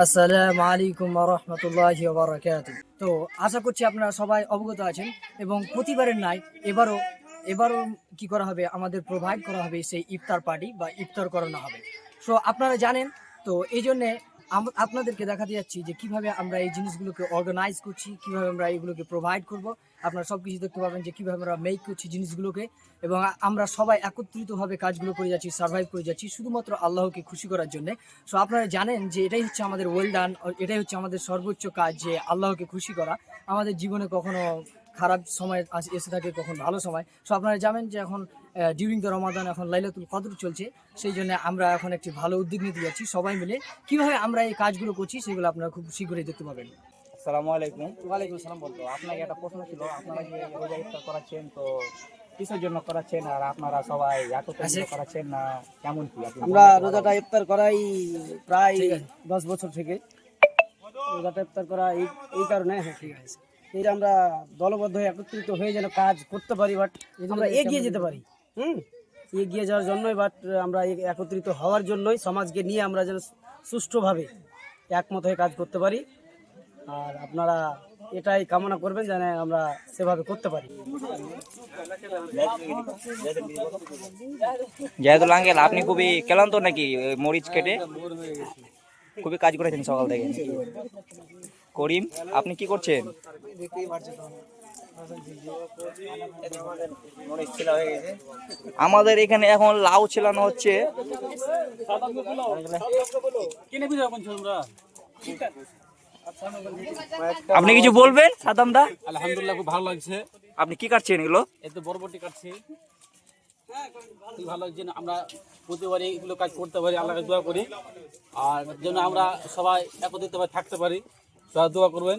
আসসালামু আলাইকুম রহমতুল্লাহ বারাকাত তো আশা করছি আপনারা সবাই অবগত আছেন এবং প্রতিবারের নাই এবারও এবারও কি করা হবে, আমাদের প্রোভাইড করা হবে সেই ইফতার পার্টি বা ইফতার করানো হবে। সো আপনারা জানেন, তো এই জন্যে আপনাদেরকে দেখাতে যাচ্ছি যে কীভাবে আমরা এই জিনিসগুলোকে অর্গানাইজ করছি, কীভাবে আমরা এগুলোকে প্রোভাইড করব। আপনারা সব কিছু দেখতে পাবেন যে কীভাবে আমরা মেক করছি জিনিসগুলোকে এবং আমরা সবাই একত্রিতভাবে কাজগুলো করে যাচ্ছি সার্ভাইভ করে যাচ্ছি, শুধুমাত্র আল্লাহকে খুশি করার জন্য। সো আপনারা জানেন যে এটাই হচ্ছে আমাদের ওয়েল ডান এটাই হচ্ছে আমাদের সর্বোচ্চ কাজ যে আল্লাহকে খুশি করা। আমাদের জীবনে কখনো খারাপ সময় এসে থাকে, কখন ভালো সময়। সো আপনারা জানেন যে এখন ডিউরিং দ্য রমাদান এখন লাইলাতুল কদর চলছে। সেই জন্য আমরা এখন একটি ভালো উদ্যোগ নিতে যাচ্ছি সবাই মিলে। কীভাবে আমরা এই কাজগুলো করছি সেগুলো আপনারা খুব শীঘ্রই দেখতে পাবেন। আসসালামু আলাইকুম। ওয়ালাইকুম আসসালাম বলতো আপনাকে একটা প্রশ্ন ছিল আপনারা যে রোজা ইফতার করাচ্ছেন? তো কিসের জন্য করাচ্ছেন? আর আপনারা সবাই একত্রিত করাচ্ছেন না কেমন কি? আমরা রোজাটা ইফতার করাই প্রায় দশ বছর থেকে। রোজাটা ইফতার করা এই এই কারণে। হ্যাঁ ঠিক আছে। এই আমরা দলবদ্ধ হয়ে একত্রিত হয়ে যেন কাজ করতে পারি বাট আমরা এগিয়ে যেতে পারি। হুম? এগিয়ে যাওয়ার জন্যই বাট আমরা একত্রিত হওয়ার জন্যই সমাজকে নিয়ে আমরা যেন সুষ্ঠুভাবে একমত হয়ে কাজ করতে পারি। আর আপনারা এটাই কামনা করবেন যেন আমরা সেভাবে করতে পারি। জাহেদুল আঙ্কেল আপনি খুবই ক্লান্ত নাকি মরিচ কেটে? খুবই কাজ করেছেন সকাল থেকে। করিম আপনি কি করছেন? আমাদের এখানে এখন লাউ ছেলানো হচ্ছে। আপনি কিছু বলবেন সাদাম দা? আলহামদুলিল্লাহ খুব ভালো লাগছে। আপনি কি কাটছেন এগুলো? এতে বরবটি কাটছি। খুব ভালো লাগছে আমরা প্রতিবারই এগুলো কাজ করতে পারি আল্লাহকে দোয়া করি। আর যেন আমরা সবাই একত্রিতভাবে থাকতে পারি দোয়া করবেন।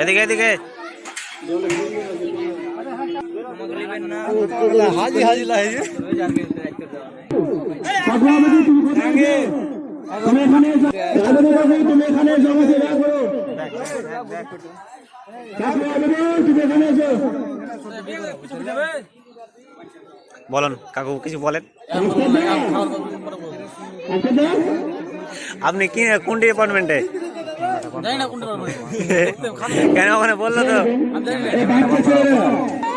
এদিকে এদিকে তুমি কোথায় তুমি এখানে। তুমি এখানে এসো আমাকে দেখো তুমি এখানে এসো বলেন কাকু কিছু বলেন। আপনি কি কোন ডিপার্টমেন্টে কেন ওখানে বলল তো এই বাচ্চা ছেলেরা,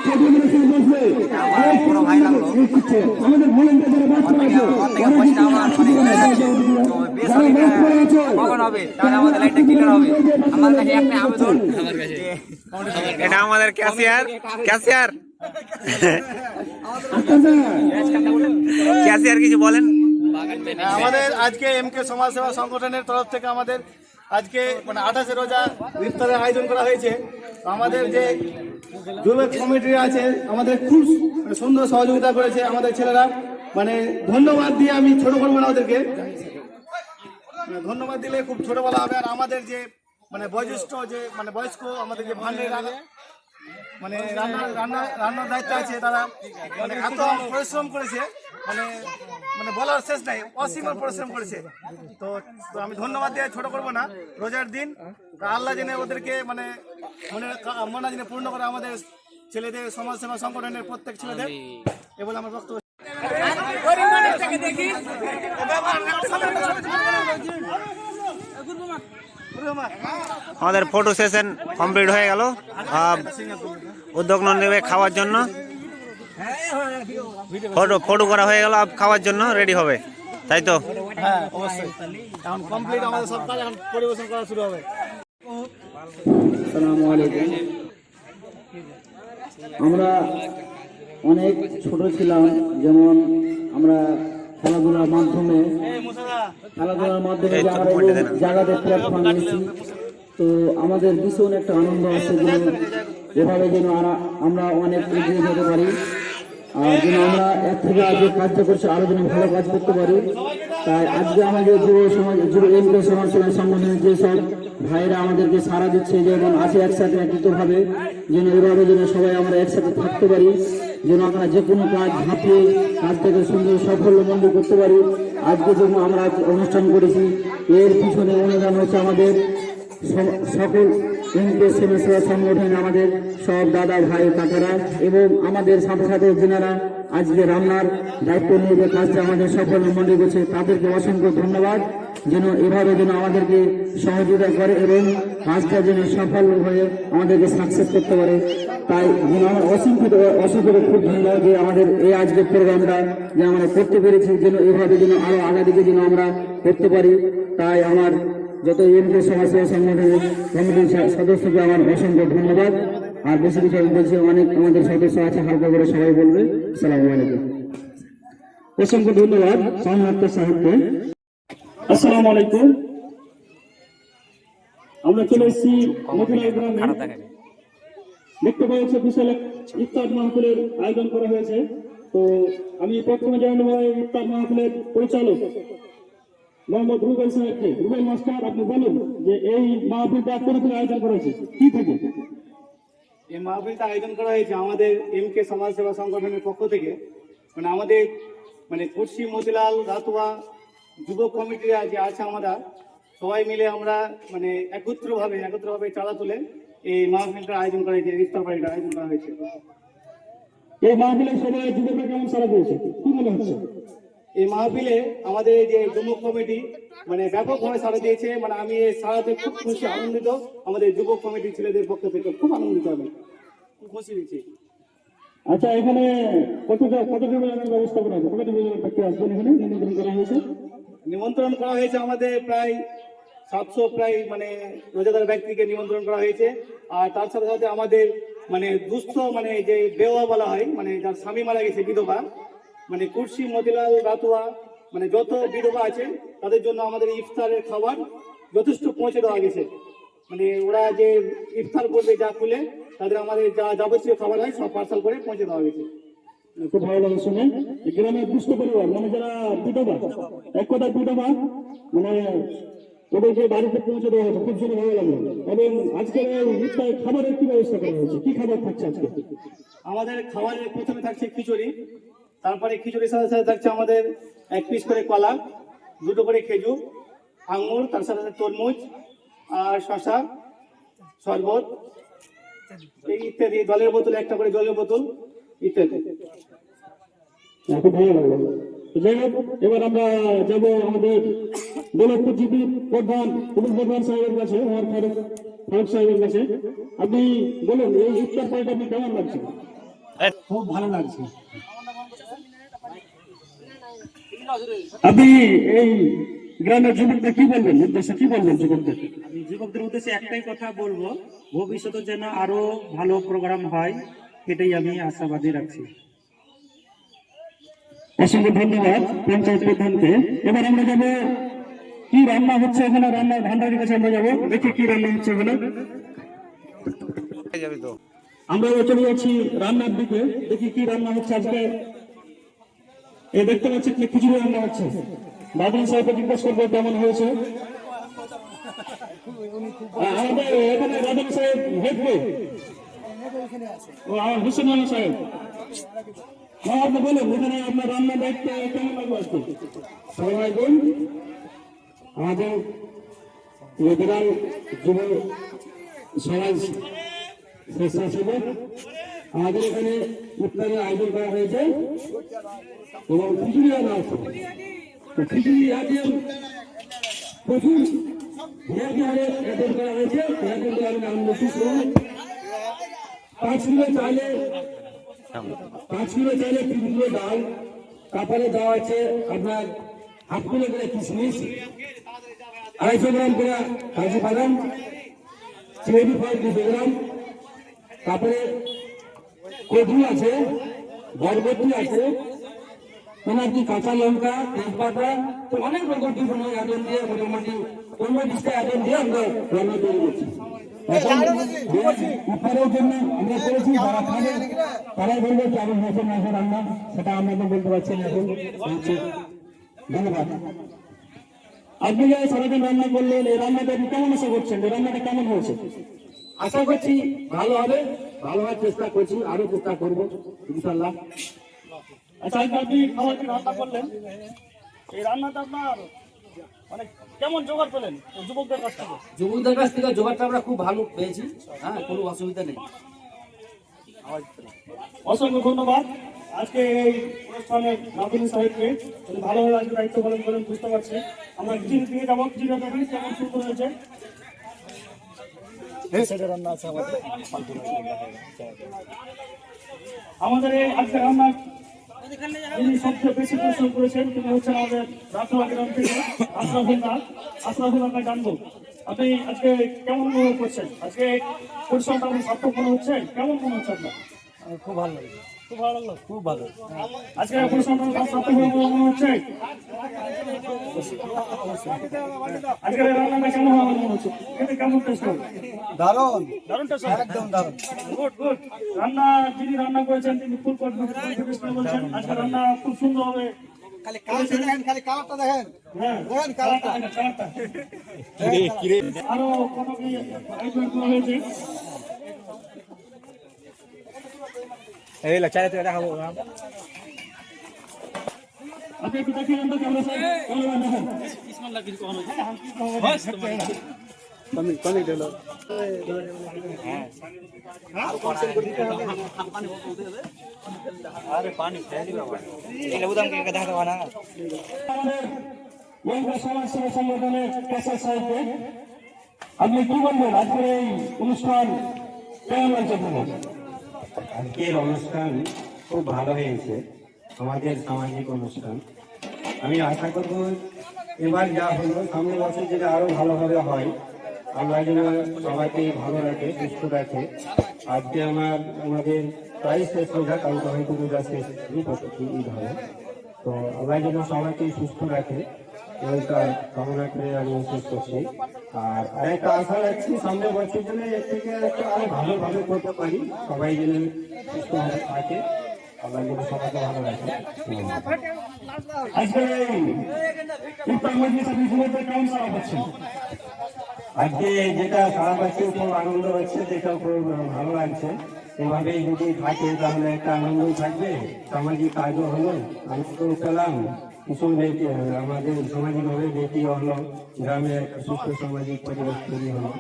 সেগুলো শুরু করছে। আমাদের volunteer যারা বাচ্চা আছে, ওরা কি যারা বাদ পড়ে আছে, এটা আমাদের ক্যাশিয়ার ক্যাশিয়ার আপনারা ক্যাশিয়ার কিছু বলেন আমাদের আজকে এমকে সমাজসেবা সংগঠনের তরফ থেকে আমাদের আজকে মানে আঠাশে রোজা ইফতারের আয়োজন করা হয়েছে। আমাদের যে যুবক কমিটি আছে, আমাদের খুব মানে সুন্দর সহযোগিতা করেছে আমাদের ছেলেরা। মানে ধন্যবাদ দিয়ে আমি ছোট করব না ওদেরকে। মানে ধন্যবাদ দিলে খুব ছোট বলা হবে। আর আমাদের যে মানে বয়োজ্যেষ্ঠ যে মানে বয়স্ক আমাদের যে ভান্ডের মানে রান্না রান্না রান্নার দায়িত্ব আছে তারা। মানে এত পরিশ্রম করেছে। মানে মানে বলার শেষ নাই অসীম পরিশ্রম করেছে। তো তো আমি ধন্যবাদ দিয়ে ছোট করব না। রোজার দিন আল্লাহ জেনে ওদেরকে মানে মনে মনে জেনে পূর্ণ করে আমাদের ছেলেদের সমাজসেবা সংগঠনের প্রত্যেক ছেলেদের। এ বলে আমার বক্তব্য। আমাদের ফটো সেশন কমপ্লিট হয়ে গেল। উদ্যোগ নেবে খাওয়ার জন্য। ফটো ফটো করা হয়ে গেল খাওয়ার জন্য রেডি হবে। তাই তো? হ্যাঁ অবশ্যই। এখন কমপ্লিট আমাদের সব কাজ এখন পরিবেশন করা শুরু হবে। আসসালামু আলাইকুম। আমরা অনেক ছোট ছিলাম যেমন আমরা খেলাধুলার মাধ্যমে খেলাধুলার মাধ্যমে জায়গাতে প্ল্যাটফর্ম নিয়েছি তো আমাদের ভীষণ একটা আনন্দ আছে যেন এভাবে যেন আমরা অনেক এগিয়ে যেতে পারি। যেন আমরা এর থেকে আগে কাজটা করছি আরও যেন ভালো কাজ করতে পারি। তাই আজকে আমাদের যুব সমাজ, যুব এমকে সমাজ সেবা সংগঠনের যেসব ভাইরা আমাদেরকে সারা দিচ্ছে যেমন আছে একসাথে একত্রিতভাবে যেন এভাবে যেন সবাই আমরা একসাথে থাকতে পারি, যেন আমরা যে কোনো কাজ ঝাঁপিয়ে কাজটাকে সুন্দর সাফল্যমণ্ড করতে পারি। আজকে যেমন আমরা অনুষ্ঠান করেছি, এর পিছনে অনুদান হচ্ছে আমাদের সকল এমপি সেবা সংগঠন আমাদের সব দাদা ভাই কাকারা এবং আমাদের সাথে সাথে যেনারা আজকে রান্নার দায়িত্ব নিয়ে যে কাজটা আমাদের সফল মনে করছে, তাদেরকে অসংখ্য ধন্যবাদ। যেন এভাবে যেন আমাদেরকে সহযোগিতা করে এবং কাজটা যেন সফল হয়ে আমাদেরকে সাকসেস করতে পারে। তাই যেন আমার অসংখ্য অসংখ্য খুব ধন্যবাদ যে আমাদের এই আজকের প্রোগ্রামটা যে আমরা করতে পেরেছি, যেন এভাবে যেন আরও আগা দিকে যেন আমরা করতে পারি। তাই আমার যত এমপি সমাজসেবা সংগঠনের কমিটির সদস্যকে আমার অসংখ্য ধন্যবাদ। আর বেশি কিছু আমি বলছি, অনেক আমাদের সদস্য আছে, হালকা করে সবাই বলবে। সালাম আলাইকুম। অসংখ্য ধন্যবাদ সংহত্য সাহেবকে। আসসালামু আলাইকুম। আমরা চলে এসেছি দেখতে পাওয়া যাচ্ছে বিশাল ইফতার মাহফিলের আয়োজন করা হয়েছে। তো আমি প্রথমে জানাব ইফতার মাহফিলের পরিচালক। মোহাম্মদ রুবেল সাহেবকে রুবেল মাস্টার আপনি বলুন যে এই মাহফিলটা থেকে আয়োজন করা হয়েছে। কি থেকে? এই মাহফিলটা আয়োজন করা হয়েছে আমাদের এম কে সমাজ সেবা সংগঠনের পক্ষ থেকে। মানে আমাদের মানে কুর্সি মতিলাল রাতুয়া যুব কমিটিরা যে আছে আমরা সবাই মিলে আমরা মানে একত্রভাবে একত্রভাবে চালা তুলে এই মাহফিলটা আয়োজন করা হয়েছে ইফতার পার্টিটা আয়োজন করা হয়েছে। এই মাহফিলের সবাই যুবকরা কেমন সারা দিয়েছে? কি মনে হচ্ছে? এই মাহফিলে আমাদের এই যে যুব কমিটি মানে ব্যাপকভাবে সাড়া দিয়েছে মানে আমি এই সাড়াতে খুব খুশি আনন্দিত। আমাদের যুব কমিটির ছেলেদের পক্ষ থেকে খুব আনন্দিত আমি খুব খুশি হয়েছি। আচ্ছা এখানে কত কত জনের ব্যবস্থা করা হয়েছে? কত জনের ব্যক্তি আসবেন এখানে? নিমন্ত্রণ করা হয়েছে? নিমন্ত্রণ করা হয়েছে আমাদের প্রায় সাতশো প্রায় মানে রোজাদার ব্যক্তিকে নিমন্ত্রণ করা হয়েছে। আর তার সাথে সাথে আমাদের মানে দুস্থ মানে যে বেওয়া বলা হয় মানে যার স্বামী মারা গেছে বিধবা মানে কুর্সি মতিলাল রাতুয়া মানে যত বিধবা আছে তাদের জন্য আমাদের ইফতারের খাবার যথেষ্ট পৌঁছে দেওয়া গেছে। মানে ওরা যে ইফতার করবে যা খুলে তাদের আমাদের যা যাবতীয় খাবার হয় সব পার্সেল করে পৌঁছে দেওয়া গেছে খুব ভালো লাগে শুনে। গ্রামের দুষ্ট পরিবার মানে যারা বিধবা এক কথা বিধবা মানে ওদেরকে বাড়িতে পৌঁছে দেওয়া হয়েছে খুব শুনে ভালো লাগল। এবং আজকের ইফতার খাবারের কি ব্যবস্থা করা হয়েছে? কি খাবার থাকছে আজকে? আমাদের খাবারের প্রথমে থাকছে খিচুড়ি। তারপরে খিচুড়ির সাথে সাথে থাকছে আমাদের এক পিস করে কলা দুটো করে খেজুর আঙুর তার সাথে সাথে তরমুজ আর শশা শরবত এই ইত্যাদি জলের বোতল একটা করে জলের বোতল ইত্যাদি। হ্যাঁ, ভালো যাই হোক এবার আমরা যাব আমাদের দৌলতপুর জিপি প্রধান পুলিশ প্রধান সাহেবের কাছে আমার ফারুক ফারুক সাহেবের কাছে। আপনি বলুন এই ইফতার পার্টি আপনি কেমন লাগছে? খুব ভালো লাগছে। আপনি এই গ্রামের যুবকদের কি বলবেন? উদ্দেশ্যে কি বলবেন যুবকদের? আমি যুবকদের উদ্দেশ্যে একটাই কথা বলব ভবিষ্যতে যেন আরও ভালো প্রোগ্রাম হয় এটাই আমি আশাবাদী রাখছি। অসংখ্য ধন্যবাদ পঞ্চায়েত প্রধানকে। এবার আমরা যাব কি রান্না হচ্ছে এখানে? রান্নার ভান্ডারের কাছে আমরা যাব। দেখি কি রান্না হচ্ছে এখানে। তো। আমরা চলে যাচ্ছি রান্নার দিকে। দেখি কি রান্না হচ্ছে আজকে। এই দেখতে পাচ্ছি কি খিচুড়ি রান্না হচ্ছে বাদল সাহেবকে জিজ্ঞেস করব কেমন হয়েছে। আমাদের সাহেব ও সাহেব। হ্যাঁ আপনি বলুন আপনার দায়িত্ব কেমন সালামালাইকুম। আমাদের সমাজ স্বেচ্ছাসেবক আমাদের এখানে ইফতারের আয়োজন করা হয়েছে এবং খিচুড়ি আনা আছে তো খিচুড়ি আজকে প্রচুর হারে অ্যাটেন্ড করা হয়েছে। কিন্তু আমি নাম নোটিশ পাঁচ কিলো চাইলে পাঁচ কিলো চাইলে তিন কিলো ডাল। তারপরে দেওয়া আছে আপনার হাফ কিলো করে কিশমিশ, আড়াইশো গ্রাম করে কাজু বাদাম চিনি ফল দুশো গ্রাম। তারপরে কদু আছে বরবটি আছে তোমার কি কাঁচা লঙ্কা তেজপাতা তো অনেক রকম বিভিন্ন আইটেম দিয়ে মোটামুটি পনেরো বিশটা আইটেম দিয়ে আমরা রান্না তৈরি করছি। জন্য আমরা করেছি যারা খাবে তারাই বলবে কেমন হয়েছে না হয়েছে রান্না সেটা আমরা তো বলতে পারছি না এখন। ধন্যবাদ। আপনি যে সারাদিন রান্না করলেন এই রান্নাটা আপনি কেমন আশা করছেন? এই রান্নাটা কেমন হয়েছে? আশা করছি ভালো হবে। ভালো হওয়ার চেষ্টা করছি আরও চেষ্টা করব ইনশাল্লাহ আচ্ছা আপনি খাবার রান্না করলেন? এই রান্নাটা আপনার মানে কেমন জোগাড় পেলেন যুবকদের কাছ থেকে? যুবকদের কাছ থেকে জোগাড়টা আমরা খুব ভালো পেয়েছি। হ্যাঁ কোনো অসুবিধা নেই। অসংখ্য ধন্যবাদ। আজকে এই অনুষ্ঠানে নাবিন সাহেবকে ভালোভাবে আজকে দায়িত্ব পালন করেন বুঝতে পারছি আমরা দেখেন কেমন সুন্দর আছে আমাদের। এই আজকে রান্না যিনি সবচেয়ে বেশি পরিশ্রম করেছেন, তিনি হচ্ছেন আমাদের রাসুয়া গ্রাম থেকে আশরাফুল্লাহ আশরাফুল্লাহকে জানব। আপনি আজকে কেমন অনুভব করছেন? আজকে পরিশ্রমটা আপনি সার্থক মনে হচ্ছে? কেমন মনে হচ্ছে আপনার? খুব ভালো লাগে খুব ভালো লাগল খুব ভালো। আজকে পরিশ্রমটা আপনার সার্থক মনে হচ্ছে? আজকে রান্নাটা কেমন হবে মনে হচ্ছে? খেতে কেমন টেস্ট হবে দারুণ। দারুণ টেস্ট একদম দারুণ। গুড গুড রান্না যিনি রান্না করেছেন তিনি ফুল বলছেন আজকে রান্না খুব সুন্দর হবে। খালি কালারটা দেখেন খালি কালারটা দেখেন। হ্যাঁ দেখেন কালারটা। কালারটা আরও কত কি আয়োজন হয়েছে? এই চাই তো দেখাবো আপনি একটু দেখে নেন তো ক্যামেরা সাইড ক্যামেরা দেখেন আমাদের মহিলা সমাজসেবা সংগঠনের পেশা সাহেবকে আপনি কি বলবেন আজকের এই অনুষ্ঠান কেমন লাগছে আজকের অনুষ্ঠান খুব ভালো হয়েছে। আমাদের সামাজিক অনুষ্ঠান। আমি আশা করব এবার যা হলো, সামনের বছর যেটা আরও ভালোভাবে হয়, আমরা যেন সবাইকে ভালো রাখে, সুস্থ রাখে। আজকে আমার, আমাদের প্রায় শেষ রোজা কালকে হয়তো রোজা শেষ ঈদ হবে তো আমরা যেন সবাইকে সুস্থ রাখে এইটা কামনা করে আমি শেষ করছি। আর আরেকটা আশা রাখছি সামনের বছর এর থেকে একটু আরও ভালোভাবে করতে পারি। সবাই যেন সুস্থভাবে থাকে। আমরা যেন সবাইকে ভালো রাখি। আজকে ইফতার মজলিস কেমন পাচ্ছেন? আজকে যেটা সারা পাচ্ছি, খুব আনন্দ হচ্ছে, যেটা খুব ভালো লাগছে। এভাবেই যদি থাকে, তাহলে একটা আনন্দ থাকবে। সামাজিক কাজও হলো, আনন্দ পেলাম। কিছু ব্যক্তি আমাদের সামাজিকভাবে ব্যক্তি হলো গ্রামে একটা সুস্থ সামাজিক পরিবেশ তৈরি হলো।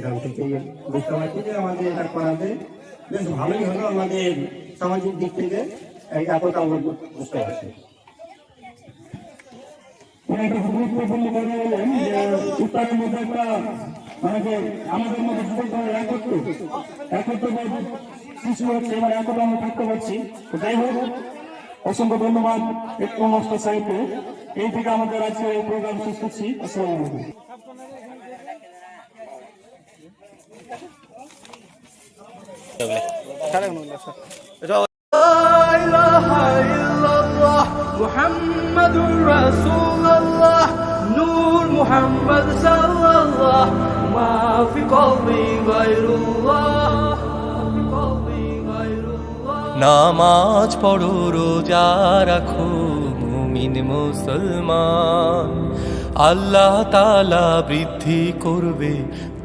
গ্রাম থেকে বুঝতে পারছি যে আমাদের এটা করাতে বেশ ভালোই হলো আমাদের সামাজিক দিক থেকে এই আমরা বুঝতে পারছি। যে ইফতারের মধ্যে একটা মানে আমাদের মধ্যে একত্র হচ্ছে, এবার আমরা থাকতে পারছি। যাই হোক অসংখ্য ধন্যবাদ একটু মাস্টার সাহেবকে এই থেকে আমাদের আজকে এই প্রোগ্রাম শেষ করছি আসসালামু আলাইকুম محمد رسول الله نور محمد صلى الله ما في قلبي غير الله নামাজ পড়ো, রোজা রাখো, মুমিন মুসলমান। আল্লাহ তালা বৃদ্ধি করবে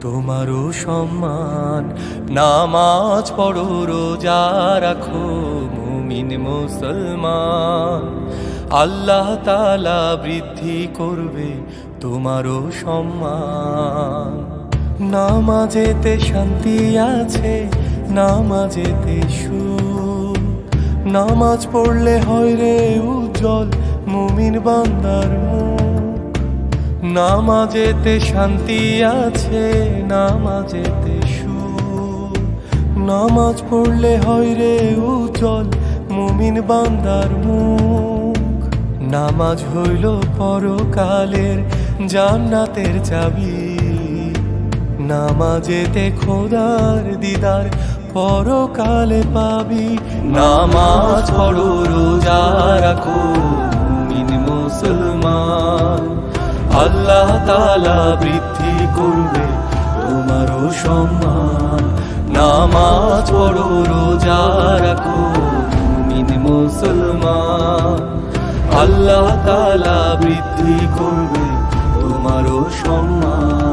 তোমারও সম্মান। নামাজ পড়ো, রোজা রাখো, মুমিন মুসলমান। আল্লাহ তালা বৃদ্ধি করবে তোমারও সম্মান। নামাজেতে শান্তি আছে, নামাজেতে সুর নামাজ পড়লে হয় রে উজ্জ্বল মুমিন বান্দার মুখ নামাজেতে শান্তি আছে, নামাজেতে সুর। নামাজ পড়লে হয় রে উজ্জ্বল মুমিন বান্দার মুখ। নামাজ হইল পরকালের জান্নাতের চাবি। নামাজেতে খোদার দিদার পরকালে পাবি। নামাজ পড়ো, রোজা রাখো, মুমিন মুসলমান। আল্লাহ তালা বৃদ্ধি করবে তোমারও সম্মান। নামাজ পড়ো, রোজা রাখো, মুমিন মুসলমান। আল্লাহ তালা বৃদ্ধি করবে তোমারও সম্মান।